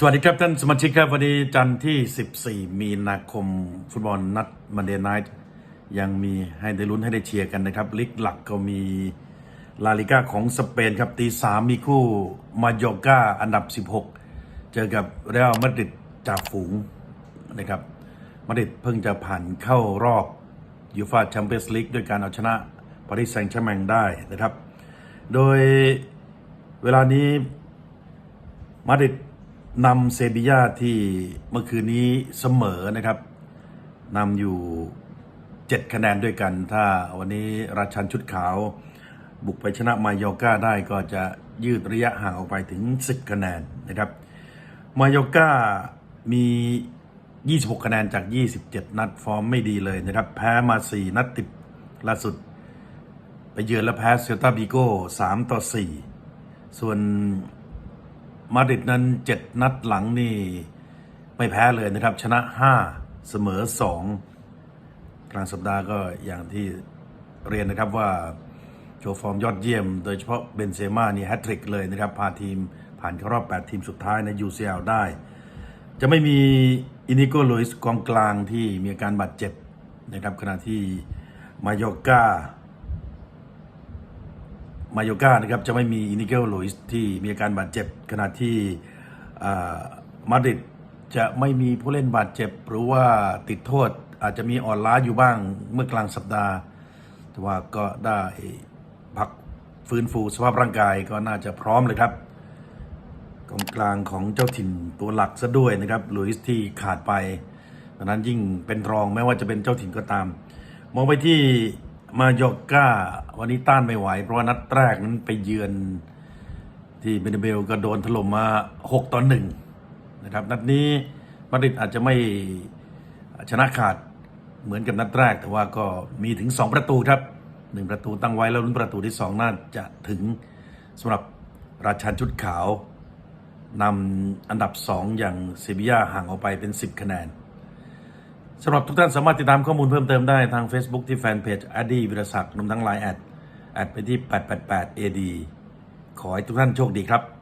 สวัสดีครับท่านสมาชิกครับวันนี้จันทร์ที่ 14 มีนาคม ฟุตบอลนัดมันเดย์ไนท์ยังมีให้ได้ลุ้นให้ได้เชียร์กันนะครับลิกหลักก็มีลาลิก้าของสเปนครับตีสามมีคู่มาโยกาอันดับ 16 เจอกับเรอัลมาดริดจ่าฝูงนะครับมาดริดเพิ่งจะผ่านเข้ารอบยูฟาแชมเปี้ยนส์ลีกด้วยการเอาชนะปารีสแซงต์แชร์แมงได้นะครับ โดยเวลานี้มาดริด นำเซบียาที่เมื่อคืนนี้เสมอนะครับนำอยู่ 7 คะแนนด้วยกัน ถ้าวันนี้ราชันชุดขาว บุกไปชนะมายอกาได้ก็จะยืดระยะห่างออกไปถึง 10 คะแนนนะครับมายอกามี 26 คะแนนจาก 27 นัดฟอร์มไม่ดีเลยนะครับ แพ้มา 4 นัดติดล่าสุด ไปเยือนและแพ้เซลตาบิโก้3ต่อ 4 ส่วน มาดริดนั้น 7 นัดหลังนี่ ไม่แพ้เลยนะครับ ชนะ 5 เสมอ 2 กลางสัปดาห์ก็อย่างที่เรียนนะครับว่าโชว์ฟอร์มยอดเยี่ยม โดยเฉพาะเบนเซม่านี่แฮตทริกเลยนะครับ พาทีมผ่านเข้ารอบ 8 ทีมสุดท้ายใน UCL ได้ จะไม่มีอินิโกลุยส์กองกลางที่มีอาการบาดเจ็บนะครับขณะที่มายอกา มาโยกานะครับจะไม่มีนิเกลลุยส์ที่มีอาการบาดเจ็บ ขณะที่มาดริดจะไม่มีผู้เล่นบาดเจ็บ หรือว่าติดโทษอาจจะมีอ่อนล้าอยู่บ้างเมื่อกลางสัปดาห์ แต่ว่าก็ได้พักฟื้นฟูสภาพร่างกายก็น่าจะพร้อมเลยครับกองกลางของเจ้าถิ่นตัวหลักซะด้วยนะครับลุยส์ที่ขาดไปดังนั้นยิ่งเป็นรองแม้ว่าจะเป็นเจ้าถิ่นก็ตาม มองไปที่ มาโยกก้า วันนี้ต้านไม่ไหว เพราะว่านัดแรกนั้นไปเยือนที่เบเนเบลก็โดนถล่มมา 6 ต่อหนึ่งนะครับ นัดนี้มาดริดอาจจะไม่ชนะขาดเหมือนกับนัดแรก แต่ว่าก็มีถึง 2 ประตูครับหนึ่งประตูตั้งไว้แล้วลุ้นประตูที่ 2 น่าจะถึงสำหรับราชันชุดขาวนำอันดับ 2 อย่างเซบียาห่างออกไปเป็น 10 คะแนน สำหรับทุกท่านสามารถติดตามข้อมูลเพิ่มเติมได้ทาง Facebook ที่แฟนเพจอดีวิรศักดิ์รวมทั้งไลน์แอดแอดไปที่ 888 AD ขอให้ทุกท่านโชคดีครับ